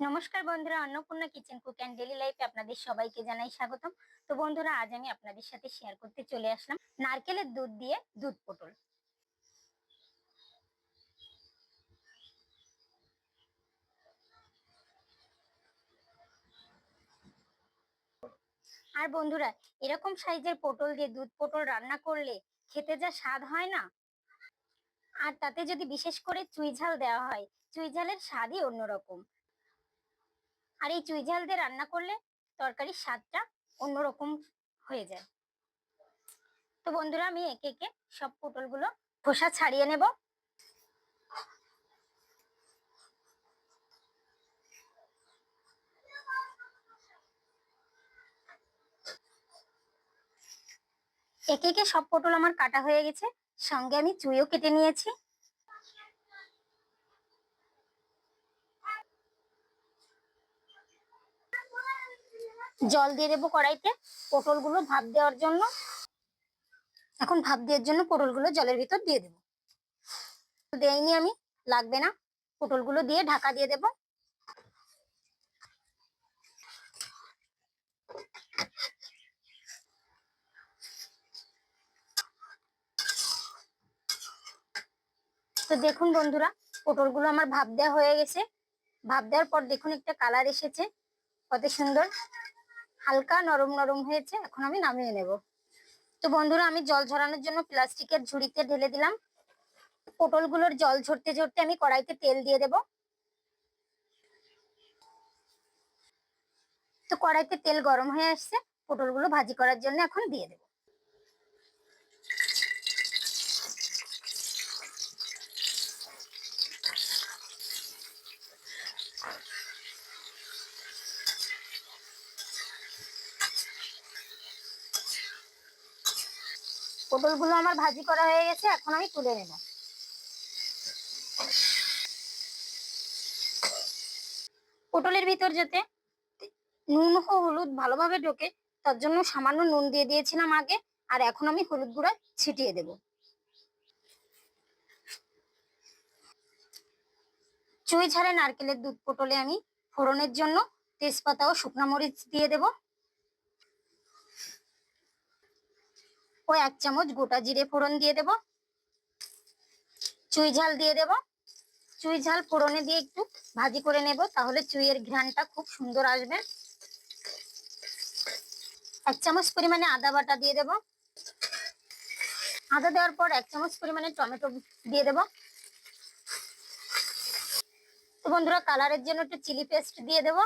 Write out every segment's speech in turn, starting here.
নমস্কার বন্ধুরা, Annapurna kitchen cook and daily লাইফে আপনাদের সবাইকে জানাই স্বাগতম। তো বন্ধুরা, আজ আমি আপনাদের সাথে শেয়ার করতে চলে আসলাম নারকেলের দুধ দিয়ে দুধ পটল। আর বন্ধুরা, এরকম সাইজের পটল দিয়ে দুধ পটল রান্না করলে খেতে যা স্বাদ হয় না? আর তাতে যদি বিশেষ করে চুই ঝাল দেওয়া হয়, চুই ঝালের স্বাদই অন্যরকম। আর এই চুই ঝাল দিয়ে রান্না করলে তরকারির স্বাদটা অন্যরকম হয়ে যায়। তো বন্ধুরা, আমি একে একে সব পটলগুলো খোসা ছাড়িয়ে নেব। একে একে সব পটল আমার কাটা হয়ে গেছে। সঙ্গে আমি চুইও কেটে নিয়েছি। জল দিয়ে দেবো কড়াইতে পটলগুলো ভাপ দেওয়ার জন্য। এখন ভাপ দেওয়ার জন্য পটলগুলো জলের ভিতর দিয়ে দেবো। দেয়নি আমি, লাগবে না। পটলগুলো দিয়ে ঢাকা দিয়ে দেবো। তো দেখুন বন্ধুরা, পটলগুলো আমার ভাপ দেওয়া হয়ে গেছে। ভাপ দেওয়ার পর দেখুন একটা কালার এসেছে। কত সুন্দর। হালকা নরম নরম হয়েছে, এখন আমি নামিয়ে নেব। তো বন্ধুরা, আমি জল ঝরানোর জন্য প্লাস্টিকের ঝুড়িতে ঢেলে দিলাম। পটলগুলোর জল ঝরতে ঝরতে আমি কড়াইতে তেল দিয়ে দেব। তো কড়াইতে তেল গরম হয়ে আসছে, পটলগুলো ভাজি করার জন্য এখন দিয়ে দেব। পটলগুলো আমার ভাজি করা হয়ে গেছে, এখন আমি তুলে নেব। পটলের ভিতর যাতে নুন ও হলুদ ভালোভাবে ঢোকে, তার জন্য সামান্য নুন দিয়ে দিয়েছিলাম আগে, আর এখন আমি হলুদ গুঁড়া ছিটিয়ে দেব। চুই ছাড়ে নারকেলের দুধ পটলে আমি ফোড়নের জন্য তেজপাতা ও শুকনো মরিচ দিয়ে দেবো। ও এক চামচ গোটা জিরে ফোড়ন দিয়ে দেব। চুই ঝাল দিয়ে দেব। চুই ঝাল ফোড়নে দিয়ে একটু ভাজি করে নেব, তাহলে চুইয়ের ঘ্রানটা খুব সুন্দর আসবে। এক চামচ পরিমাণে আদা বাটা দিয়ে দেব। আদা দেওয়ার পর এক চামচ পরিমাণে টমেটো দিয়ে দেব। তো বন্ধুরা, কালারের জন্য একটু চিলি পেস্ট দিয়ে দেব।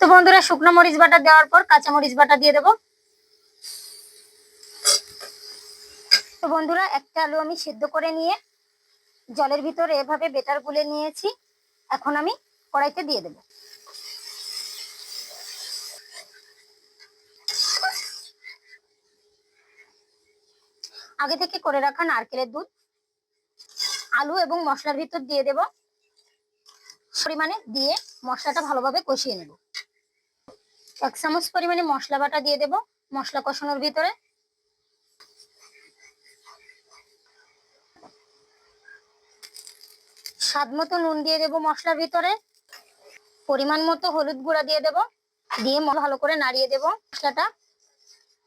তো বন্ধুরা, শুকনো মরিচ বাটা দেওয়ার পর কাঁচা মরিচ বাটা দিয়ে দেবো। তো বন্ধুরা, একটা আলু আমি সিদ্ধ করে নিয়ে জলের ভিতরে এভাবে বেটার গুলে নিয়েছি। এখন আমি কড়াইতে দিয়ে দেব। আগে থেকে করে রাখা নারকেলের দুধ, আলু এবং মশলার ভিতর দিয়ে দেব। পরিমাণে দিয়ে মশলাটা ভালোভাবে কষিয়ে নেব। এক চামচ পরিমাণে মশলা বাটা দিয়ে দেব। মশলা কষানোর ভিতরে স্বাদ মতো নুন দিয়ে দেবো মশলার ভিতরে। পরিমাণ মতো হলুদ গুঁড়া দিয়ে দেব। দিয়ে ভালো করে নাড়িয়ে দেব মশলাটা,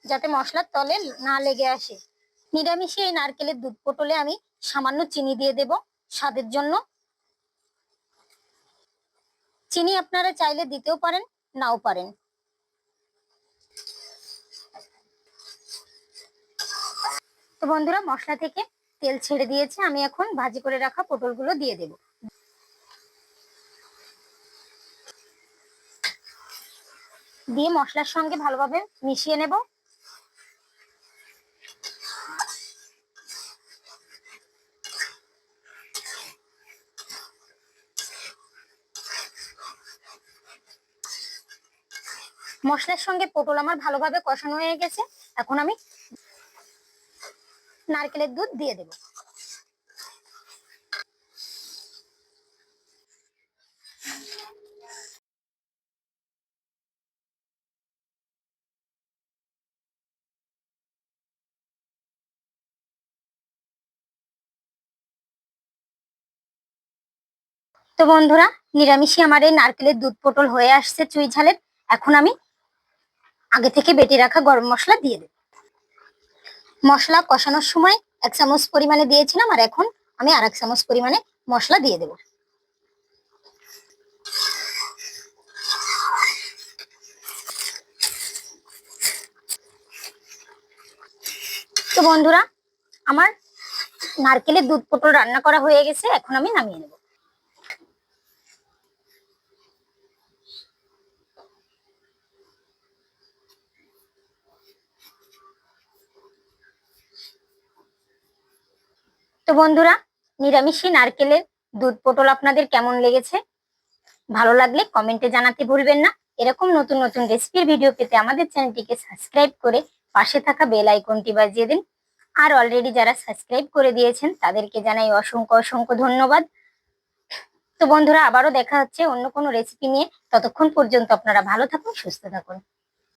যাতে মশলার তলে না লেগে আসে। নিরামিষে এই নারকেলের দুধ পটলে আমি সামান্য চিনি দিয়ে দেব স্বাদের জন্য। চিনি আপনারা চাইলে দিতেও পারেন, নাও পারেন। তো বন্ধুরা, মশলা থেকে তেল ছেড়ে দিয়েছে, আমি এখন ভাজি করে রাখা পটলগুলো দিয়ে দেব। দিয়ে মশলার সঙ্গে ভালোভাবে মিশিয়ে নেব। মশলার সঙ্গে পটল আমার ভালোভাবে কষানো হয়ে গেছে। এখন আমি নারকেলের দুধ দিয়ে দেব। তো বন্ধুরা, নিরামিষই আমার এই নারকেলের দুধ পটল হয়ে আসছে চুই ঝালের। এখন আমি আগে থেকে বেটে রাখা গরম মশলা দিয়ে দেব। মশলা কষানোর সময় এক চামচ পরিমাণে দিয়েছিলাম আর এখন আমি আর এক চামচ পরিমাণে মশলা দিয়ে দেব। তো বন্ধুরা, আমার নারকেলের দুধ পটল রান্না করা হয়ে গেছে, এখন আমি নামিয়ে নেব। বন্ধুরা নিরামিষী নারকেলের দুধ পটল আপনাদের কেমন লেগেছে? ভালো লাগলে কমেন্টে জানাতে ভুলবেন না। এরকম নতুন নতুন রেসিপির ভিডিও পেতে আমাদের চ্যানেলটিকে সাবস্ক্রাইব করে পাশে থাকা বেল আইকনটি বাজিয়ে দিন। আর অলরেডি যারা সাবস্ক্রাইব করে দিয়েছেন, তাদেরকে জানাই অসংখ্য অসংখ্য ধন্যবাদ। তো বন্ধুরা, আবারও দেখা হচ্ছে অন্য কোনো রেসিপি নিয়ে। ততক্ষণ পর্যন্ত আপনারা ভালো থাকুন, সুস্থ থাকুন।